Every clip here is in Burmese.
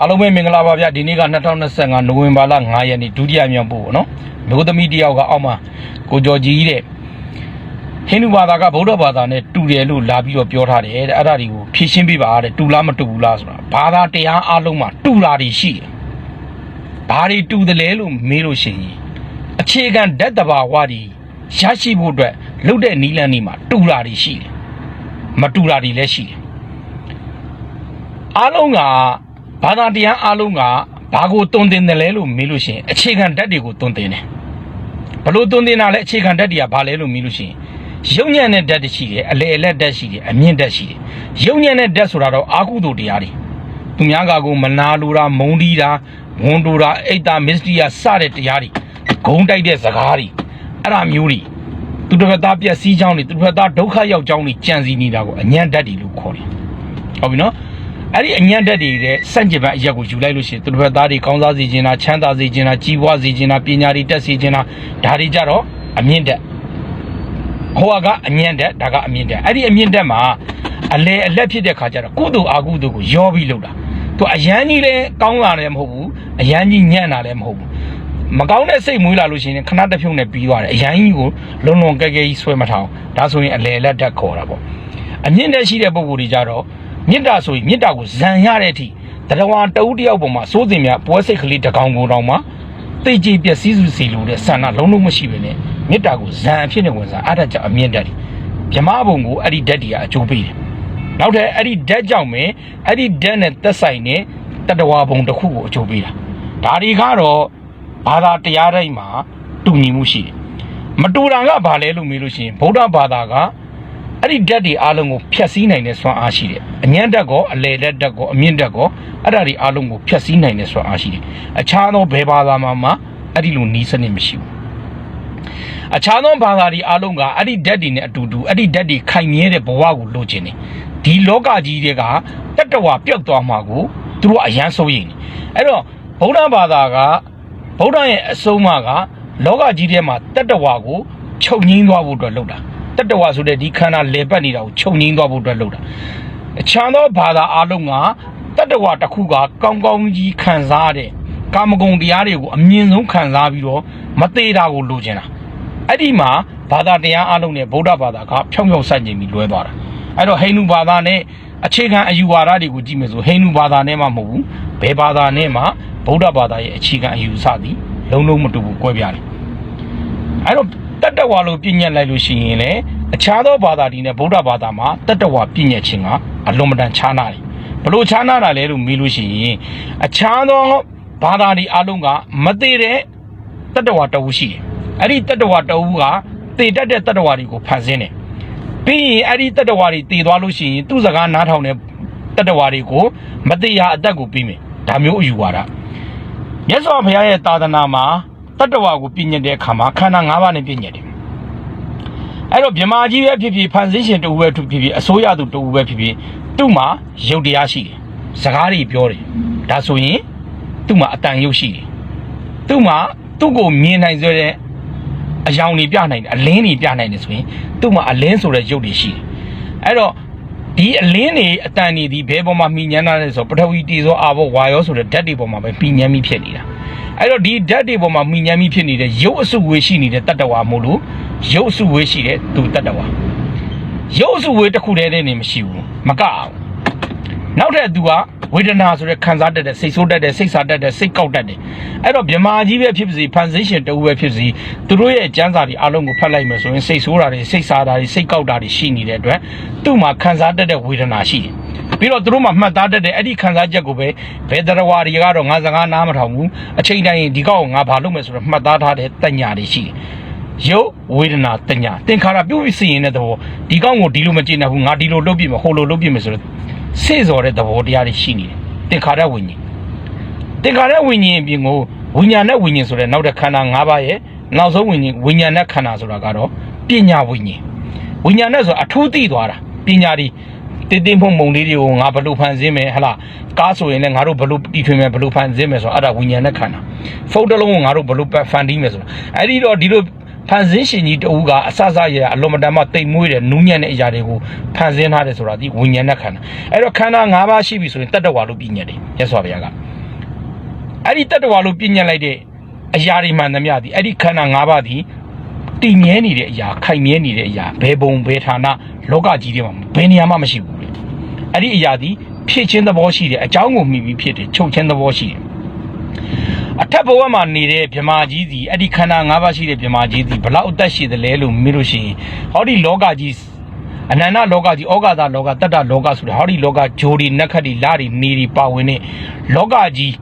အားလုံးပဲမင်္ဂလာပါဗျဒီနေ့က2025နိုဝင်ဘာလ9ရက်နေ့ဒုတိယမြောက်ပို့ပေါ့နော်မျိုးသမီးတစ်ယောက်ကအောက်မှာကိုကျော်ကြီးတဲ့ဟိန္ဒူဘာသာကဗုဒ္ဓဘာသာနဲ့တူတယ်လို့လာပြီးတော့ပြောထားတယ်တဲ့အဲ့ဒါတွေကိုဖြည့်ရှင်းပေးပါတဲ့တူလားမတူဘူးလားဆိုတာဘာသာတရားအလုံးမှာတူတာတွေရှိတယ်ဘာတွေတူတယ်လဲလို့မေးလို့ရှိရင်အခြေခံဓာတ်တဘာဝတွေရရှိဖို့အတွက်လုပ်တဲ့နီလန်းတွေမှာတူတာတွေရှိတယ်မတူတာတွေလည်းရှိတယ်အားလုံးက ဘာသာတရားအားလုံးကဘာကိုတုံတင်တယ်လဲလို့မေးလို့ရှိရင်အခြေခံဓာတ်တွေကိုတုံတင်တယ်ဘလို့တုံတင်တာလဲအခြေခံဓာတ်တွေကဘာလဲလို့မေးလို့ရှိရင်ယုံညံ့တဲ့ဓာတ်တွေရှိတယ်အလေအလက်ဓာတ်ရှိတယ်အမြင့်ဓာတ်ရှိတယ်ယုံညံ့တဲ့ဓာတ်ဆိုတာတော့အာကုသိုလ်တရားတွေသူများကကိုမနာလိုတာမုန်းတီးတာဝန်တိုတာအိတ်တာမစ္စတီယာစတဲ့တရားတွေဂုံတိုက်တဲ့စကားတွေအဲ့ဒါမျိုးတွေသူတစ်ဖက်သားပြက်စီးကြောင်းတွေသူတစ်ဖက်သားဒုက္ခရောက်ကြောင်းတွေကြံစည်နေတာကိုအညံ့ဓာတ်တွေလို့ခေါ်တယ်ဟုတ်ပြီနော် အဲ့ဒီအညံ့တက်တွေတဲ့စန့်ကျင်ဘက်အရက်ကိုယူလိုက်လို့ရှိရင်သူတို့ဘက်သားတွေကောင်းစားစေခြင်းလားချမ်းသာစေခြင်းလားကြီးပွားစေခြင်းလားပညာတွေတက်စေခြင်းလားဒါတွေကြတော့အမြင့်တက်ဟိုကအညံ့တက်ဒါကအမြင့်တက်အဲ့ဒီအမြင့်တက်မှာအလေအလက်ဖြစ်တဲ့ခါကျတော့ကုသိုလ်အာကုသိုလ်ကိုရောပြီးလုပ်တာသူအရန်ကြီးလဲကောင်းလာတယ်မဟုတ်ဘူးအရန်ကြီးညံ့တာလည်းမဟုတ်ဘူးမကောင်းတဲ့စိတ်မွေးလာလို့ရှိရင်ခဏတစ်ဖြုတ်နဲ့ပြီးသွားတယ်အရန်ကြီးကိုလုံလုံကဲကဲကြီးဆွဲမထောင်ဒါဆိုရင်အလေအလက်တက်ခေါ်တာပေါ့အမြင့်တက်ရှိတဲ့ပုံကိုယ်တွေကြတော့ မေတ္တာဆိုရင်မေတ္တာကိုဇံရတဲ့အထိတရားဝါတဦးတယောက်ပေါ်မှာစိုးစင်များပွဲစိတ်ကလေးတစ်ကောင်ကိုတောင်မှတိတ်ကြည်ပျက်စီးစုစီလို့တဲ့ဆန္ဒလုံးလုံးမရှိပဲနဲ့မေတ္တာကိုဇံအဖြစ်နဲ့ဝင်စားအဲ့ဒါကြောင့်အမြင့်တက်တယ်မြမဘုံကိုအဲ့ဒီဓာတ်တွေကအကျိုးပေးတယ်နောက်ထပ်အဲ့ဒီဓာတ်ကြောင့်ပဲအဲ့ဒီဓာတ်နဲ့သက်ဆိုင်တဲ့တတဝါဘုံတစ်ခုကိုအကျိုးပေးတာဒါတွေကတော့ဘာသာတရားတိုင်းမှာတူညီမှုရှိတယ်မတူတာကဘာလဲလို့မေးလို့ရှိရင်ဗုဒ္ဓဘာသာက အဲ့ဒီဓာတ်တွေအားလုံးကိုဖျက်ဆီးနိုင်တဲ့စွမ်းအားရှိတယ်။အញ្ញံဓာတ်ကောအလေဓာတ်ဓာတ်ကောအမြင့်ဓာတ်ကောအဲ့ဒါတွေအားလုံးကိုဖျက်ဆီးနိုင်တဲ့စွမ်းအားရှိတယ်။အခြားသောဘယ်ဘာသာမှာမှအဲ့ဒီလိုနီးစနစ်မရှိဘူး။အခြားသောဘာသာတွေအားလုံးကအဲ့ဒီဓာတ်တွေနဲ့အတူတူအဲ့ဒီဓာတ်တွေခိုင်မြဲတဲ့ဘဝကိုလိုချင်တယ်။ဒီလောကကြီးတွေကတတ္တဝါပျောက်သွားမှာကိုသူတို့အယမ်းစိုးရိမ်တယ်။အဲ့တော့ဗုဒ္ဓဘာသာကဗုဒ္ဓရဲ့အဆုံးအမကလောကကြီးထဲမှာတတ္တဝါကိုချုပ်ငင်းသွားဖို့အတွက်လုပ်တာ။ တတ္တဝါဆိုတဲ့ဒီခန္ဓာလေပတ်နေတာကိုခြုံငင်းသွားဖို့အတွက်လုပ်တာအချမ်းသောဘာသာအလုံးကတတ္တဝါတစ်ခုကကောင်းကောင်းကြီးခံစားတဲ့ကာမဂုဏ်တရားတွေကိုအမြင့်ဆုံးခံစားပြီးတော့မသေးတာကိုလိုချင်တာအဲ့ဒီမှာဘာသာတရားအလုံးနဲ့ဗုဒ္ဓဘာသာကဖြောင်းဖြောင်းဆန့်ကျင်ပြီးလွဲသွားတာအဲ့တော့ဟိန္ဒူဘာသာနဲ့အခြေခံအယူဝါဒတွေကိုကြည့်မယ်ဆိုဟိန္ဒူဘာသာနဲ့မှမဟုတ်ဘူးဘယ်ဘာသာနဲ့မှဗုဒ္ဓဘာသာရဲ့အခြေခံအယူဆသည်လုံးလုံးမတူဘူးကွဲပြားတယ်အဲ့တော့ တတ္တဝါလို့ပြည့်ညက်လိုက်လို့ရှိရင်လေအခြားသောဘာသာဒီနဲ့ဗုဒ္ဓဘာသာမှာတတ္တဝါပြည့်ညက်ခြင်းကအလွန်မတန်ခြားနာတယ်ဘလို့ခြားနာတာလဲလို့မေးလို့ရှိရင်အခြားသောဘာသာဒီအလုံးကမသေးတဲ့တတ္တဝါတဝူရှိတယ်အဲ့ဒီတတ္တဝါတဝူကတည်တတ်တဲ့တတ္တဝါတွေကိုဖန်ဆင်းတယ်ပြီးရင်အဲ့ဒီတတ္တဝါတွေတည်သွားလို့ရှိရင်သူ့စကားနားထောင်တဲ့တတ္တဝါတွေကိုမတရားအသက်ကိုပြီးမယ်ဒါမျိုးအယူဝါဒမြတ်စွာဘုရားရဲ့သာသနာမှာ တတ္တဝါကိုပြည့်ညတ်တဲ့အခါမှာခန္ဓာ၅ပါးနဲ့ပြည့်ညတ်တယ်အဲ့တော့မြမာကြီးပဲဖြစ်ဖြစ်ဖန်ဆင်းရှင်တူပဲဖြစ်ဖြစ်အစိုးရသူတူပဲဖြစ်ဖြစ်သူ့မှာယုတ်တရားရှိတယ်စကားတွေပြောတယ်ဒါဆိုရင်သူ့မှာအတန်ရုပ်ရှိတယ်သူ့မှာသူ့ကိုမြင်နိုင်စေတဲ့အယောင်တွေပြနိုင်တယ်အလင်းတွေပြနိုင်တယ်ဆိုရင်သူ့မှာအလင်းဆိုတဲ့ရုပ်တွေရှိတယ်အဲ့တော့ ဒီအလင်းတွေအတန်တွေဒီဘဲပေါ်မှာမှီညမ်းတာလဲဆိုပထဝီတီသောအာဘောဝါယောဆိုတဲ့ဓာတ်တွေပေါ်မှာပဲမှီညမ်းပြီးဖြစ်နေတာအဲ့တော့ဒီဓာတ်တွေပေါ်မှာမှီညမ်းပြီးဖြစ်နေတဲ့ရုပ်အစုဝေးရှိနေတဲ့တတ္တဝါမို့လို့ရုပ်အစုဝေးရှိတဲ့သူတတ္တဝါရုပ်အစုဝေးတစ်ခုတည်းနဲ့နေမရှိဘူးမကအောင်နောက်ထပ်သူက ဝေဒနာဆိုတဲ့ခံစားတတ်တဲ့စိတ်ဆိုးတတ်တဲ့စိတ်ဆာတတ်တဲ့စိတ်ကောက်တတ်တယ်အဲ့တော့မြမာကြီးပဲဖြစ်ပါစေဖန်ဆင်းရှင်တူပဲဖြစ်ပါစေသူတို့ရဲ့ကျမ်းစာတွေအလုံးကိုဖတ်လိုက်မယ်ဆိုရင်စိတ်ဆိုးတာတွေစိတ်ဆာတာတွေစိတ်ကောက်တာတွေရှိနေတဲ့အတွက်သူ့မှာခံစားတတ်တဲ့ဝေဒနာရှိတယ်ပြီးတော့သူတို့မှာမှတ်သားတတ်တဲ့အဲ့ဒီခံစားချက်ကိုပဲဘယ်တရားဝါတွေကတော့ငါစကားနားမထောင်ဘူးအချိန်တိုင်းဒီကောက်ကိုငါဘာလုပ်မယ်ဆိုတော့မှတ်သားထားတဲ့တညာတွေရှိတယ်ရုပ်ဝေဒနာတညာသင်္ခါရပြုတ်ပြီးစီရင်တဲ့သဘောဒီကောက်ကိုဒီလိုမကျင်နိုင်ဘူးငါဒီလိုလုပ်ပြမယ်ဟိုလိုလုပ်ပြမယ်ဆိုတော့ စေ့စော်တဲ့သဘောတရားတွေရှိနေတယ်သင်္ခါရဝိညာဉ်သင်္ခါရဝိညာဉ်အပြင်ကိုဝိညာဏဝိညာဉ်ဆိုတဲ့နောက်တဲ့ခန္ဓာ၅ပါးရဲ့နောက်ဆုံးဝိညာဉ်ဝိညာဏခန္ဓာဆိုတာကတော့ပညာဝိညာဉ်ဝိညာဏဆိုတာအထူးသိသွားတာပညာဒီတင်းတင်းဖုံဖုံလေးတွေကိုငါဘယ်လို့ဖန်ဆင်းမယ်ဟလားကားဆိုရင်လည်းငါတို့ဘယ်လို့တီထွင်မယ်ဘယ်လို့ဖန်ဆင်းမယ်ဆိုတော့အဲ့ဒါဝိညာဏခန္ဓာဖုတ်တစ်လုံးကိုငါတို့ဘယ်လို့ဖန်တီးမယ်ဆိုတာအဲ့ဒီတော့ဒီလို ဖန်ဆင်းရှင်ကြီးတဦးကအစစရအလွန်မတန်မှတိမ်မွေးတဲ့နူးညံ့တဲ့အရာတွေကိုဖန်ဆင်းထားတယ်ဆိုတာဒီဝိညာဉ်နဲ့ခန္ဓာအဲ့တော့ခန္ဓာ၅ပါးရှိပြီဆိုရင်တတ္တဝါလို့ပြညတ်တယ်မြတ်စွာဘုရားကအဲ့ဒီတတ္တဝါလို့ပြညတ်လိုက်တဲ့အရာတွေမှန်သမျှဒီအဲ့ဒီခန္ဓာ၅ပါးဒီတည်မြဲနေတဲ့အရာခိုင်မြဲနေတဲ့အရာဘယ်ပုံဘယ်ဌာနလောကကြီးထဲမှာဘယ်နေရာမှမရှိဘူးလေအဲ့ဒီအရာဒီဖြစ်ချင်းသဘောရှိတယ်အကြောင်းကိုမှီပြီးဖြစ်တယ်ချုပ်ချင်းသဘောရှိတယ် အထက်ဘဝမှာနေတဲ့မြမာကြီးစီအဲ့ဒီခန္ဓာ၅ပါးရှိတဲ့မြမာကြီးစီဘလောက်အသက်ရှိသလဲလို့မေးလို့ရှိရင်ဟောဒီလောကကြီးအနန္တလောကကြီးဩဃာသလောကတတ္တလောကဆိုတဲ့ဟောဒီလောကဂျိုဒီနက္ခတ်ဒီလာဒီနေဒီပါဝင်တဲ့လောကကြီး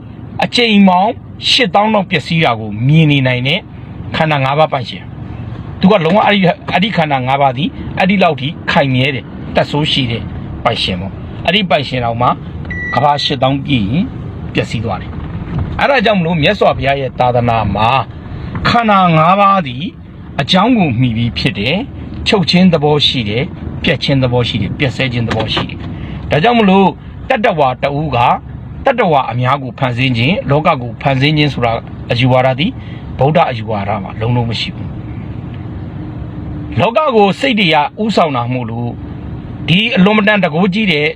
အချိန်မောင်း8000လောက်ပျက်စီးတာကိုမြင်နေနိုင်တဲ့ခန္ဓာ၅ပါးပိုင်ရှင်သူကလုံးဝအဲ့ဒီအဲ့ဒီခန္ဓာ၅ပါးဒီအဲ့ဒီလောက်ထိခိုင်မြဲတယ်တက်ဆိုးရှိတဲ့ပိုင်ရှင်ပေါ့အဲ့ဒီပိုင်ရှင်တော်မှာကဘာ8000ပြည့်ရင်ပျက်စီးသွားတယ် အဲ့ဒါကြောင့်မလို့မြတ်စွာဘုရားရဲ့သာသနာမှာခန္ဓာ၅ပါးသည်အကြောင်းကိုမှီပြီးဖြစ်တယ်ချုပ်ချင်းသဘောရှိတယ်ပြက်ချင်းသဘောရှိတယ်ပြက်ဆဲခြင်းသဘောရှိတယ်ဒါကြောင့်မလို့တတ္တဝါတဦးကတတ္တဝါအများကိုဖန်ဆင်းခြင်းလောကကိုဖန်ဆင်းခြင်းဆိုတာအယူဝါဒသည်ဗုဒ္ဓအယူဝါဒမှာလုံးလုံးမရှိဘူးလောကကိုစိတ်တရားဥဆောင်တာမို့လို့ဒီအလွန်မတန်တကိုးကြီးတဲ့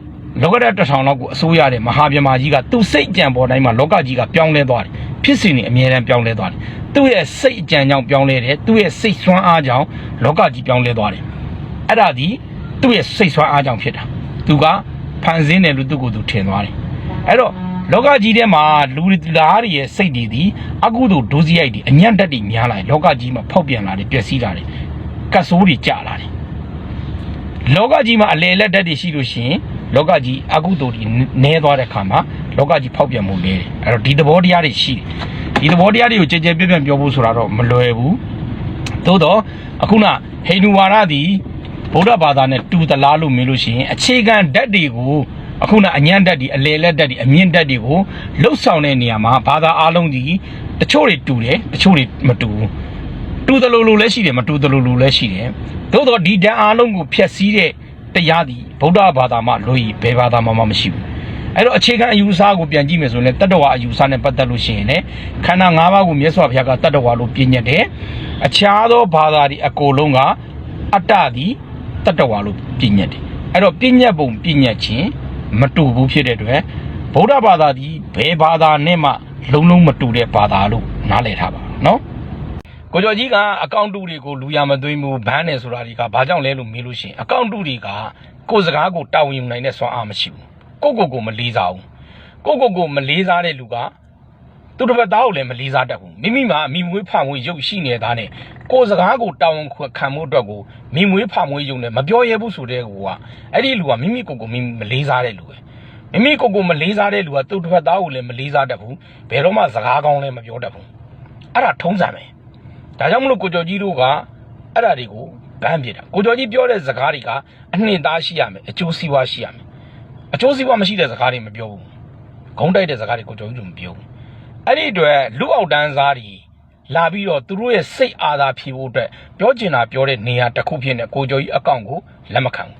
လောကရတစ်ထောင်လောက်ကိုအစိုးရတဲ့မဟာဗျမာကြီးကသူ့စိတ်ကြံပေါ်တိုင်းမှာလောကကြီးကပြောင်းလဲသွားတယ်ဖြစ်စဉ်တွေအမြဲတမ်းပြောင်းလဲသွားတယ်သူ့ရဲ့စိတ်အကြံကြောင့်ပြောင်းလဲတယ်သူ့ရဲ့စိတ်ဆွမ်းအားကြောင့်လောကကြီးပြောင်းလဲသွားတယ်အဲ့ဒါဒီသူ့ရဲ့စိတ်ဆွမ်းအားကြောင့်ဖြစ်တာသူကဖန်ဆင်းတယ်လို့သူ့ကိုယ်သူထင်သွားတယ်အဲ့တော့လောကကြီးထဲမှာလူသားတွေရဲ့စိတ်တွေဒီအကုသိုလ်ဒုစရိုက်တွေအညံ့တက်တွေများလာတယ်လောကကြီးမှာဖောက်ပြန်လာတယ်ပျက်စီးလာတယ်ကတ်ဆိုးတွေကျလာတယ်လောကကြီးမှာအလေလက်တက်တွေရှိလို့ရှိရင် လောကကြီးအကုသိုလ်တွေနည်းသွားတဲ့ခါမှာလောကကြီးဖောက်ပြန်မှုနည်းတယ်အဲ့တော့ဒီသဘောတရားတွေရှိတယ်ဒီသဘောတရားတွေကိုကြည်ကြဲပြည့်ပြည့်ပြောဖို့ဆိုတာတော့မလွယ်ဘူးသို့တော့အခုနဟိန္ဒူဝါဒသည်ဗုဒ္ဓဘာသာနဲ့တူသလားလို့မေးလို့ရှိရင်အခြေခံဓာတ်တွေကိုအခုနအညံ့ဓာတ်တွေအလေလက်ဓာတ်တွေအမြင့်ဓာတ်တွေကိုလှုပ်ဆောင်တဲ့နေရာမှာဘာသာအားလုံးဒီတချို့တွေတူတယ်တချို့တွေမတူဘူးတူတယ်လို့လို့လည်းရှိတယ်မတူတယ်လို့လို့လည်းရှိတယ်သို့တော့ဒီဓာတ်အားလုံးကိုဖျက်ဆီးတဲ့ တရားသည်ဗုဒ္ဓဘာသာမှာလို့ဘယ်ဘာသာမှမရှိဘူးအဲ့တော့အခြေခံအယူအဆကိုပြန်ကြည့်မယ်ဆိုရင်တတ္တဝါအယူအဆနဲ့ပတ်သက်လို့ရှိရင်လည်းခန္ဓာ၅ပါးကိုမြတ်စွာဘုရားကတတ္တဝါလို့ပြည့်ညတ်တယ်အခြားသောဘာသာတွေအကုန်လုံးကအတ္တသည်တတ္တဝါလို့ပြည့်ညတ်တယ်အဲ့တော့ပြည့်ညတ်ပုံပြည့်ညတ်ခြင်းမတူဘူးဖြစ်တဲ့အတွက်ဗုဒ္ဓဘာသာသည်ဘယ်ဘာသာနဲ့မှလုံးလုံးမတူတဲ့ဘာသာလို့နားလည်ထားပါနော် ကိုကျော်ကြီးကအကောင့်တူတွေကိုလူရမသွင်းဘူးဘန်းတယ်ဆိုတာတွေကဘာကြောင့်လဲလို့မေးလို့ရှိရင်အကောင့်တူတွေကကိုယ်စကားကိုတာဝန်ယူနိုင်တဲ့စွမ်းအားမရှိဘူးကိုကိုကိုမလေးစားဘူးကိုကိုကိုမလေးစားတဲ့လူကသူတစ်ဖက်သားကိုလည်းမလေးစားတတ်ဘူးမိမိမှာမိမွေးဖမွေးရုပ်ရှိနေတဲ့နဲ့ကိုယ်စကားကိုတာဝန်ခံမှုအတွက်ကိုမိမွေးဖမွေးရုပ်နဲ့မပြောရဘူးဆိုတဲ့ကူကအဲ့ဒီလူကမိမိကိုကိုမိမိမလေးစားတဲ့လူပဲမိမိကိုကိုမလေးစားတဲ့လူကသူတစ်ဖက်သားကိုလည်းမလေးစားတတ်ဘူးဘယ်တော့မှစကားကောင်းလည်းမပြောတတ်ဘူးအဲ့ဒါထုံးစံပဲ ဒါကြောင့်မလို့ကိုကျော်ကြီးတို့ကအဲ့ဒါတွေကိုဗန်းပြတာကိုကျော်ကြီးပြောတဲ့စကားတွေကအနှစ်သားရှိရမယ်အကျိုးစီးပွားရှိရမယ်အကျိုးစီးပွားမရှိတဲ့စကားတွေမပြောဘူးဂုံးတိုက်တဲ့စကားတွေကိုကျော်ကြီးတို့မပြောဘူးအဲ့ဒီအတွက်လူအောက်တန်းစားတွေလာပြီးတော့သူတို့ရဲ့စိတ်အာသာဖြေဖို့အတွက်ပြောကျင်တာပြောတဲ့နေရာတစ်ခုဖြစ်နေကိုကျော်ကြီးအကောင့်ကိုလက်မခံဘူး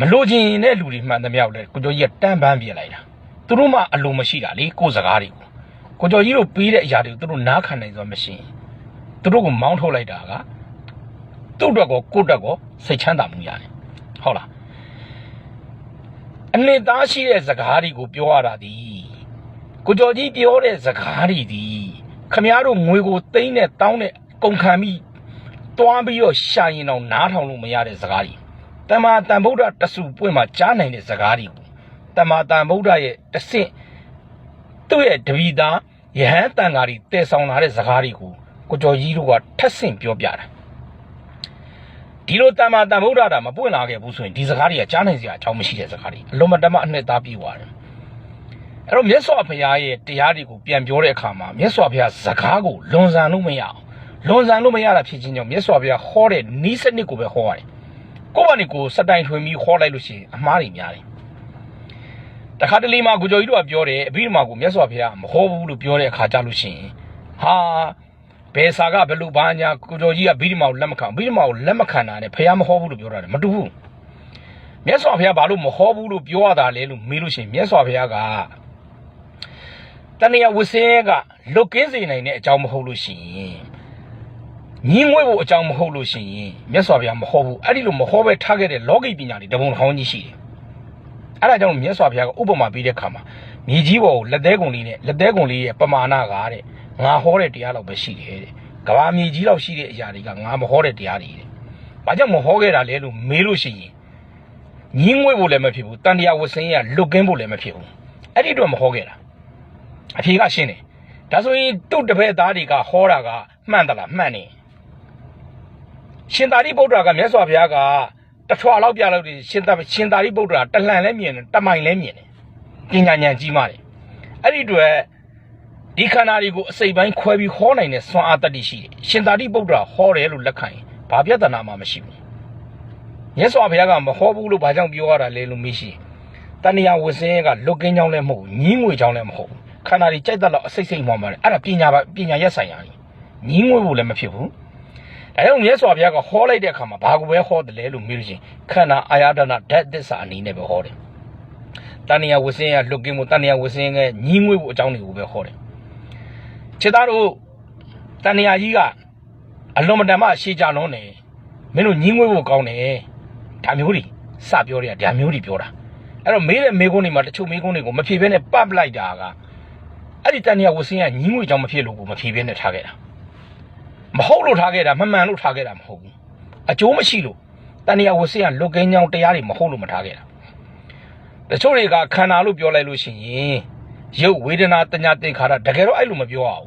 မလို့ချင်တဲ့လူတွေမှန်သမျှကိုလည်းကိုကျော်ကြီးကတန်းပန်းပြလိုက်တာသူတို့မှအလိုမရှိတာလေကိုယ်စကားတွေကိုကိုကျော်ကြီးတို့ပေးတဲ့အရာတွေကိုသူတို့နားခံနိုင်စွာမရှိရင် သူတို့ကိုမောင်းထုတ်လိုက်တာကသူ့အတွက်ကောကိုယ့်အတွက်ကောစိတ်ချမ်းသာမှုရတယ်ဟုတ်လားအနှစ်သားရှိတဲ့စကားတွေကိုပြောရတာဒီကိုကျော်ကြီးပြောတဲ့စကားတွေဒီခမည်းတော်ငွေကိုတိမ့်နဲ့တောင်းနဲ့ကုန်ခံပြီးတွားပြီးတော့ရှာရင်တော့နားထောင်လို့မရတဲ့စကားတွေတမ္မာတန်ဗုဒ္ဓတဆူပွင့်မှာကြားနိုင်တဲ့စကားတွေကိုတမ္မာတန်ဗုဒ္ဓရဲ့တဆင့်သူ့ရဲ့တပီသားယဟန်တန်ဃာတွေတည်ဆောင်လာတဲ့စကားတွေကို ကိုကျော်ကြီးတို့ကထက်ဆင့်ပြောပြတာဒီလိုတမ္မာတန်ဗုဒ္ဓတာမပွင့်လာခဲ့ဘူးဆိုရင်ဒီစကားတွေကကြားနိုင်စရာအကြောင်းမရှိတဲ့စကားတွေအလုံးမတမအနှစ်သားပြေသွားတယ်အဲ့တော့မြတ်စွာဘုရားရဲ့တရားတွေကိုပြန်ပြောတဲ့အခါမှာမြတ်စွာဘုရားစကားကိုလွန်ဆန်လို့မရအောင်လွန်ဆန်လို့မရတာဖြစ်ချင်းကြောင့်မြတ်စွာဘုရားဟောတဲ့နီးစနစ်ကိုပဲဟောရတယ်ကိုယ့်ဘာနေကိုယ်စတိုင်ထွင်ပြီးဟောလိုက်လို့ရှိရင်အမှားတွေများတယ်တခါတလေမှကိုကျော်ကြီးတို့ကပြောတယ်အဘိဓမ္မာကိုမြတ်စွာဘုရားမဟောဘူးလို့ပြောတဲ့အခါကြလို့ရှိရင်ဟာ ဘယ်စာကဘယ်လိုဘာညာကိုကျော်ကြီးကဗိဓမာကိုလက်မခံဗိဓမာကိုလက်မခံတာနဲ့ဖះမဟောဘူးလို့ပြောတာတယ်မတူဘူးမြတ်စွာဘုရားဘာလို့မဟောဘူးလို့ပြောရတာလဲလို့မေးလို့ရှိရင်မြတ်စွာဘုရားကတဏှာဝစင်းကလွတ်ကင်းစေနိုင်တဲ့အကြောင်းမဟုတ်လို့ရှိရင်ညီငွေ့ဖို့အကြောင်းမဟုတ်လို့ရှိရင်မြတ်စွာဘုရားမဟောဘူးအဲ့ဒီလိုမဟောပဲထားခဲ့တဲ့လောကီပညာတွေတပုံတစ်ခေါင်းကြီးရှိတယ်အဲ့ဒါကြောင့်မြတ်စွာဘုရားကဥပမာပေးတဲ့ခါမှာမြေကြီးပေါ်ကိုလက်သေးကုံလေးနဲ့လက်သေးကုံလေးရဲ့ပမာဏကတဲ့ ငါဟောတဲ့တရားလောက်ပဲရှိတယ်တဲ့ကဘာမြေကြီးလောက်ရှိတဲ့အရာတွေကငါမဟောတဲ့တရားတွေတဲ့ဘာကြောင့်မဟောခဲ့တာလဲလို့မေးလို့ရှိရင်ညီငွေ့ဖို့လည်းမဖြစ်ဘူးတန်တရားဝဆင်းရလွတ်ကင်းဖို့လည်းမဖြစ်ဘူးအဲ့ဒီတော့မဟောခဲ့တာအဖြေကရှင်းတယ်ဒါဆိုရင်သူ့တပည့်သားတွေကဟောတာကမှန်သလားမှန်နေရှင်သာရိပုတ္တရာကမြတ်စွာဘုရားကတထွာလောက်ပြလို့ဒီရှင်သာရှင်သာရိပုတ္တရာတလှန်လဲမြင်တယ်တမိုင်လဲမြင်တယ်ပညာဉာဏ်ကြီးမားတယ်အဲ့ဒီအတွက် ဒီခန္ဓာတွေကိုအစိပ်ပိုင်းခွဲပြီးဟောနိုင်တဲ့စွမ်းအားတတ္တိရှိတယ်ရှင်သာရိပုတ္တရာဟောတယ်လို့လက်ခံရင်ဘာပြဿနာမှမရှိဘူးမြတ်စွာဘုရားကမဟောဘူးလို့ဘာကြောင့်ပြောရတာလဲလို့မေးရှိတဏှာဝဆင်းရဲကလွတ်ကင်းကြောင်းလည်းမဟုတ်ဘူးညင်းငွေကြောင်းလည်းမဟုတ်ဘူးခန္ဓာတွေကြိုက်တတ်တော့အစိတ်စိတ်မှောင်ပါတယ်အဲ့ဒါပညာပါပညာရက်ဆိုင်ရာကြီးညင်းငွေဖို့လည်းမဖြစ်ဘူးဒါကြောင့်မြတ်စွာဘုရားကဟောလိုက်တဲ့အခါမှာဘာကိုပဲဟောတယ်လဲလို့မေးလို့ရှိရင်ခန္ဓာအာယတနာဓာတ်သစ္စာအနေနဲ့ပဲဟောတယ်တဏှာဝဆင်းရဲလွတ်ကင်းမှုတဏှာဝဆင်းရဲညင်းငွေဖို့အကြောင်းတွေကိုပဲဟောတယ် ခြေသားတို့တဏှာကြီးကအလွန်မတန်မှရှေးကြလုံးနေမင်းတို့ညင်းငွေဖို့ကောင်းတယ်ဒါမျိုးတွေစပြောတယ်ဒါမျိုးတွေပြောတာအဲ့တော့မေးတဲ့မေးခွန်းတွေမှာတချို့မေးခွန်းတွေကိုမဖြေဘဲနဲ့ပတ်ပလိုက်တာကအဲ့ဒီတန်တရားဝဆင်းကညီးငွေကြောင့်မဖြစ်လို့ကိုမဖြေဘဲနဲ့ထားခဲ့တာမဟုတ်လို့ထားခဲ့တာမမှန်လို့ထားခဲ့တာမဟုတ်ဘူးအကျိုးမရှိလို့တန်တရားဝဆင်းကလွတ်ကင်းကြောင်းတရားတွေမဟုတ်လို့မထားခဲ့တာတချို့တွေကခန္ဓာလို့ပြောလိုက်လို့ရှိရင် ရုပ်ဝေဒနာတညာသင်္ခါရတကယ်တော့အဲ့လိုမပြောအောင်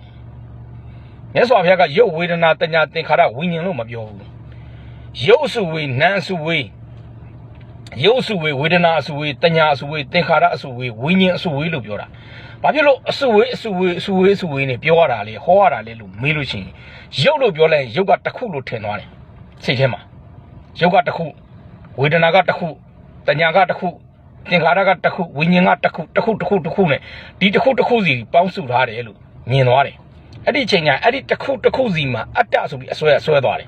မြတ်စွာဘုရားကရုပ်ဝေဒနာတညာသင်္ခါရဝိညာဉ်လို့မပြောဘူးရုပ်အစုဝေနာမ်အစုဝေရုပ်အစုဝေဝေဒနာအစုဝေတညာအစုဝေသင်္ခါရအစုဝေဝိညာဉ်အစုဝေလို့ပြောတာဘာဖြစ်လို့အစုဝေအစုဝေအစုဝေအစုဝေနဲ့ပြောရတာလေဟောရတာလေလို့မေးလို့ရှိရင်ရုပ်လို့ပြောလိုက်ရင်ရုပ်ကတစ်ခုလို့ထင်သွားတယ်စိတ်ထဲမှာရုပ်ကတစ်ခုဝေဒနာကတစ်ခုတညာကတစ်ခု သင်္ခါရကတစ်ခုဝိညာဉ်ကတစ်ခုတစ်ခုတစ်ခုတစ်ခုနဲ့ဒီတစ်ခုတစ်ခုစီပေါင်းစုထားတယ်လို့မြင်သွားတယ်အဲ့ဒီအချိန်ကျအဲ့ဒီတစ်ခုတစ်ခုစီမှာအတ္တဆိုပြီးအစွဲအစွဲသွားတယ်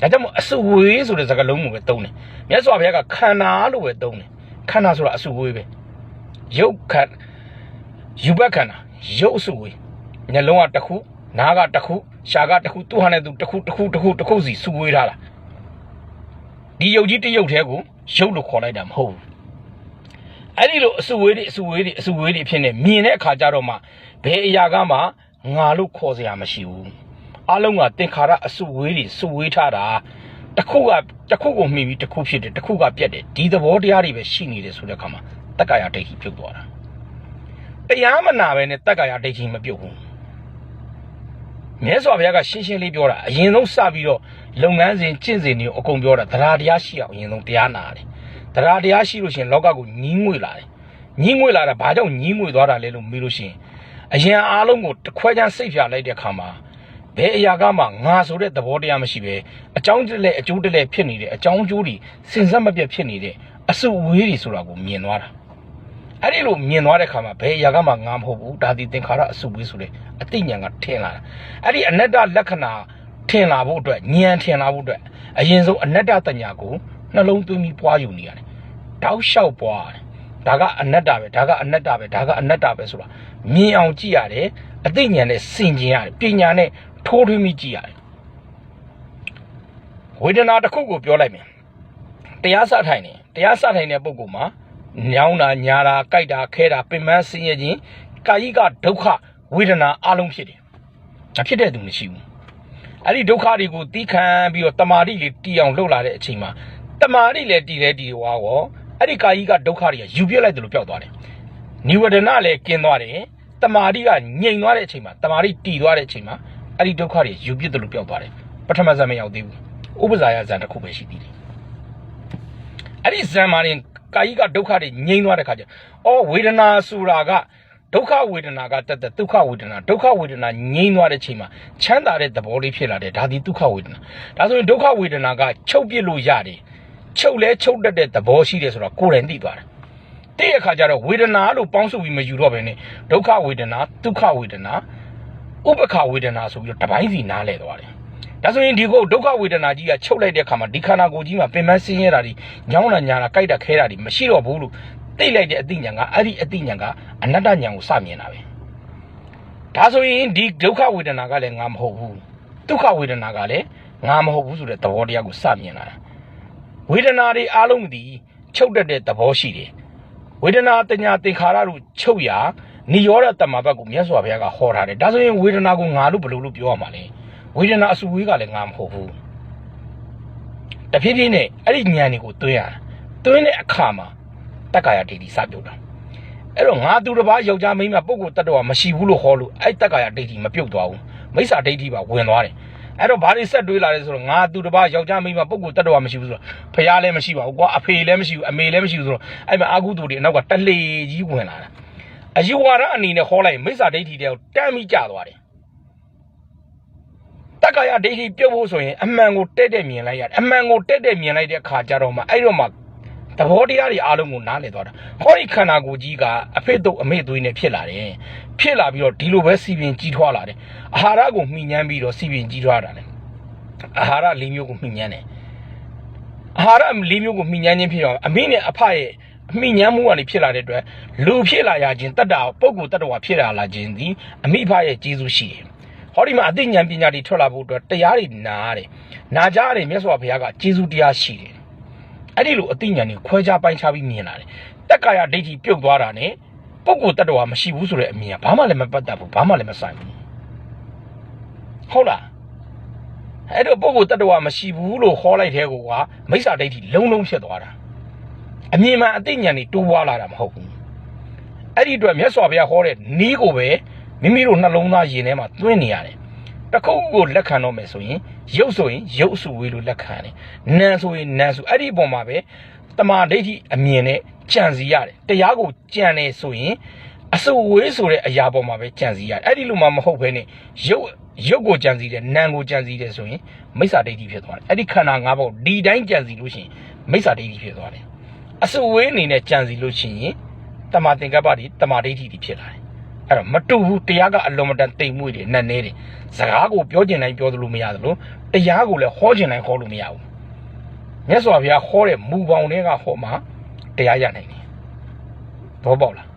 ဒါကြောင့်မို့အစုဝေးဆိုတဲ့စကားလုံးကိုပဲသုံးတယ်မြတ်စွာဘုရားကခန္ဓာလို့ပဲသုံးတယ်ခန္ဓာဆိုတာအစုဝေးပဲရုပ်ခန္ဓာယူဘက်ခန္ဓာရုပ်အစုဝေးမျက်လုံးကတစ်ခုနားကတစ်ခုရှားကတစ်ခုသူ့ဟာနဲ့သူတစ်ခုတစ်ခုတစ်ခုတစ်ခုစီစုဝေးထားတာဒီရုပ်ကြီးတစ်ရုပ်တည်းကိုရုပ်လို့ခေါ်လိုက်တာမဟုတ်ဘူး အဲ့ဒီလိုအစုဝေးတွေအစုဝေးတွေအစုဝေးတွေဖြစ်နေမြင်တဲ့အခါကျတော့မှဘယ်အရာကမှငါလို့ခေါ်စရာမရှိဘူးအလုံးကသင်္ခါရအစုဝေးတွေစုဝေးထားတာတစ်ခုကတစ်ခုကိုမှီပြီးတစ်ခုဖြစ်တယ်တစ်ခုကပြက်တယ်ဒီသဘောတရားတွေပဲရှိနေတယ်ဆိုတဲ့အခါမှာတက္ကရာဒိဋ္ဌိပြုတ်သွားတာတရားမနာပဲနဲ့တက္ကရာဒိဋ္ဌိမပြုတ်ဘူးမြဲစွာဘုရားကရှင်းရှင်းလေးပြောတာအရင်ဆုံးစပြီးတော့လုပ်ငန်းစဉ်ကျင့်စဉ်တွေအကုန်ပြောတာတရားတရားရှိအောင်အရင်ဆုံးတရားနာတယ် တရားတရားရှိလို့ရှိရင်လောကကိုညင်းငွေလာတယ်ညင်းငွေလာတာဘာကြောင့်ညင်းငွေသွားတာလဲလို့မေးလို့ရှိရင်အရင်အားလုံးကိုတစ်ခွဲချမ်းစိတ်ဖြာလိုက်တဲ့ခါမှာဘယ်အရာကမှငါဆိုတဲ့သဘောတရားမရှိပဲအကြောင်းတလဲအကျိုးတလဲဖြစ်နေတဲ့အကြောင်းကျိုးတွေစင်စက်မပြတ်ဖြစ်နေတဲ့အစုဝေးတွေဆိုတာကိုမြင်သွားတာအဲ့ဒီလိုမြင်သွားတဲ့ခါမှာဘယ်အရာကမှငါမဟုတ်ဘူးဒါဒီသင်္ခါရအစုဝေးဆိုတဲ့အတိညာဏ်ကထင်လာတာအဲ့ဒီအနတ္တလက္ခဏာထင်လာဖို့အတွက်ဉာဏ်ထင်လာဖို့အတွက်အရင်ဆုံးအနတ္တတညာကို နှလုံးသွင်းပြီးပွားယူနေရတယ်တောက်လျှောက်ပွားရတယ်ဒါကအနတ္တပဲဒါကအနတ္တပဲဒါကအနတ္တပဲဆိုတာမြင်အောင်ကြည့်ရတယ်အသိဉာဏ်နဲ့ဆင်ခြင်ရတယ်ပညာနဲ့ထိုးထွင်းပြီးကြည့်ရတယ်ဝေဒနာတစ်ခုကိုပြောလိုက်မယ်တရားစထိုင်နေတရားစထိုင်တဲ့ပုဂ္ဂိုလ်မှာညောင်းတာညာတာကြိုက်တာခဲတာပင်ပန်းဆင်းရဲခြင်းကာယိကဒုက္ခဝေဒနာအလုံးဖြစ်တယ်ဒါဖြစ်တဲ့သူမရှိဘူးအဲ့ဒီဒုက္ခတွေကိုတီးခံပြီးတော့တမာတိလေးတီးအောင်လှုပ်လာတဲ့အချိန်မှာ တမာတိလည်းတီးတယ်တီးွားရောအဲ့ဒီကာယိကဒုက္ခတွေကယူပြစ်လိုက်တယ်လို့ပြောက်သွားတယ်နိဝရဒနာလည်းကျင်းသွားတယ်တမာတိကငြိမ်သွားတဲ့အချိန်မှာတမာတိတီသွားတဲ့အချိန်မှာအဲ့ဒီဒုက္ခတွေယူပြစ်တယ်လို့ပြောက်သွားတယ်ပထမဇန်မရောက်သေးဘူးဥပဇာယဇန်တစ်ခုပဲရှိသေးတယ်အဲ့ဒီဇန်မာရင်ကာယိကဒုက္ခတွေငြိမ်သွားတဲ့ခါကျအော်ဝေဒနာဆိုတာကဒုက္ခဝေဒနာကတက်တက်ဒုက္ခဝေဒနာဒုက္ခဝေဒနာငြိမ်းသွားတဲ့ချိန်မှာချမ်းသာတဲ့သဘောလေးဖြစ်လာတယ်ဒါဒီဒုက္ခဝေဒနာဒါဆိုရင်ဒုက္ခဝေဒနာကချုပ်ပြစ်လို့ရတယ် ချုပ်လဲချုပ်တတ်တဲ့သဘောရှိတယ်ဆိုတော့ကိုယ်တိုင်သိသွားတယ်တဲ့အခါကျတော့ဝေဒနာလို့ပေါင်းစုပြီးမယူတော့ဘဲနဲ့ဒုက္ခဝေဒနာဒုက္ခဝေဒနာဥပ္ပခဝေဒနာဆိုပြီးတော့တပိုင်းစီနားလဲသွားတယ်ဒါဆိုရင်ဒီကိုဒုက္ခဝေဒနာကြီးကချုပ်လိုက်တဲ့အခါမှာဒီခန္ဓာကိုယ်ကြီးမှာပင်မဆင်းရဲတာတွေညောင်းတာညာတာကြိုက်တာခဲတာတွေမရှိတော့ဘူးလို့သိလိုက်တဲ့အသိဉာဏ်ကအဲ့ဒီအသိဉာဏ်ကအနတ္တဉာဏ်ကိုစမြင်တာပဲဒါဆိုရင်ဒီဒုက္ခဝေဒနာကလည်းငါမဟုတ်ဘူးဒုက္ခဝေဒနာကလည်းငါမဟုတ်ဘူးဆိုတဲ့သဘောတရားကိုစမြင်လာတာ ဝေဒနာတွေအားလုံးဒီချုပ်တတ်တဲ့သဘောရှိတယ်ဝေဒနာတညာသင်္ခါရတို့ချုပ်ရာနိရောဓတမဘတ်ကိုမြတ်စွာဘုရားကဟောထားတယ်ဒါဆိုရင်ဝေဒနာကိုငါလို့ဘယ်လိုလုပ်ပြောရမှာလဲဝေဒနာအဆူဝေးကလည်းငါမဟုတ်ဘူးတဖြည်းဖြည်းနဲ့အဲ့ဒီဉာဏ်တွေကိုတွင်းရတာတွင်းတဲ့အခါမှာတက္ကာယဒိဋ္ဌိစပြုတ်တာအဲ့တော့ငါသူတစ်ပါးယောက်ျားမိန်းမပုဂ္ဂိုလ်တ attva မရှိဘူးလို့ဟောလို့အဲ့တက္ကာယဒိဋ္ဌိမပြုတ်သွားဘူးမိစ္ဆာဒိဋ္ဌိပါဝင်သွားတယ် အဲ့တော့ဘာတွေဆက်တွေးလာလဲဆိုတော့ငါသူတစ်ပါးယောက်ျားမိန်းမပုဂ္ဂိုလ်တ attva မရှိဘူးဆိုတော့ဖះလည်းမရှိပါဘူးကွာအဖေလည်းမရှိဘူးအမေလည်းမရှိဘူးဆိုတော့အဲ့မှာအာဟုသူတွေအနောက်ကတလေကြီးဝင်လာတာအယူဝါဒအနေနဲ့ဟောလိုက်ရင်မိစ္ဆာဒိဋ္ဌိတွေကိုတမ်းပြီးကြာသွားတယ်တက္ကာယဒိဋ္ဌိပြုတ်ဖို့ဆိုရင်အမှန်ကိုတက်တက်မြင်လိုက်ရတယ်အမှန်ကိုတက်တက်မြင်လိုက်တဲ့အခါကျတော့မှအဲ့တော့မှ သဘောတရားတွေအားလုံးကိုနားလည်သွားတာဟောဒီခန္ဓာကိုယ်ကြီးကအဖေတို့အမေသွေးနဲ့ဖြစ်လာတယ်ဖြစ်လာပြီးတော့ဒီလိုပဲစီပင်ကြီးထွားလာတယ်အာဟာရကိုမှီညမ်းပြီးတော့စီပင်ကြီးထွားတာလေအာဟာရလေးမျိုးကိုမှီညမ်းတယ်အာဟာရလေးမျိုးကိုမှီညမ်းခြင်းဖြစ်တော့အမေနဲ့အဖရဲ့အမိညမ်းမှုကနေဖြစ်လာတဲ့အတွက်လူဖြစ်လာရခြင်းတတ္တာပုဂ္ဂိုလ်တ attva ဖြစ်လာလာခြင်းဒီအမိဖရဲ့ကျေးဇူးရှိတယ်ဟောဒီမှာအသိဉာဏ်ပညာတွေထွက်လာဖို့အတွက်တရားတွေနားတယ်နာကြရတယ်မြတ်စွာဘုရားကကျေးဇူးတရားရှိတယ် အဲ့ဒီလိုအသိဉာဏ်တွေခွဲခြားပိုင်းခြားပြီးမြင်လာတယ်တက်ကာယဒိဋ္ဌိပြုတ်သွားတာ ਨੇ ပုဂ္ဂိုလ်တ attva မရှိဘူးဆိုတဲ့အမြင်ကဘာမှလည်းမပတ်သက်ဘူးဘာမှလည်းမဆိုင်ဘူးဟုတ်လားအဲ့တော့ပုဂ္ဂိုလ်တ attva မရှိဘူးလို့ဟောလိုက်တဲ့ကောကမိစ္ဆာဒိဋ္ဌိလုံးလုံးဖြစ်သွားတာအမြင်မှန်အသိဉာဏ်တွေတိုးပွားလာတာမဟုတ်ဘူးအဲ့ဒီအတွက်မြတ်စွာဘုရားဟောတဲ့နီးကိုပဲမိမိတို့နှလုံးသားရင်ထဲမှာသွင်းနေရတယ် တစ်ခုခုကိုလက်ခံတော့မယ်ဆိုရင်ရုပ်ဆိုရင်ရုပ်အစုဝေးလို့လက်ခံတယ်နာမ်ဆိုရင်နာမ်ဆိုအဲ့ဒီအပေါ်မှာပဲတမာဒိဋ္ဌိအမြင်နဲ့ကြံစီရတယ်တရားကိုကြံနေဆိုရင်အစုဝေးဆိုတဲ့အရာပေါ်မှာပဲကြံစီရတယ်အဲ့ဒီလိုမှမဟုတ်ဘဲနဲ့ရုပ်ရုပ်ကိုကြံစီတယ်နာမ်ကိုကြံစီတယ်ဆိုရင်မိစ္ဆာဒိဋ္ဌိဖြစ်သွားတယ်အဲ့ဒီခန္ဓာ၅ပါးဒီတိုင်းကြံစီလို့ရှိရင်မိစ္ဆာဒိဋ္ဌိဖြစ်သွားတယ်အစုဝေးအနေနဲ့ကြံစီလို့ရှိရင်တမာသင်္ကပ္ပတွေတမာဒိဋ္ဌိတွေဖြစ်လာတယ် အဲ့တော့မတူဘူးတရားကအလွန်မတန်တိမ်မွေ့တယ်နတ်နေတယ်စကားကိုပြောကျင်တိုင်းပြောသလိုမရသလိုတရားကိုလည်းဟောကျင်တိုင်းဟောလို့မရဘူးမြတ်စွာဘုရားဟောတဲ့မူပေါင်းတွေကဟောမှာတရားရနိုင်တယ်ဘောပေါက်လား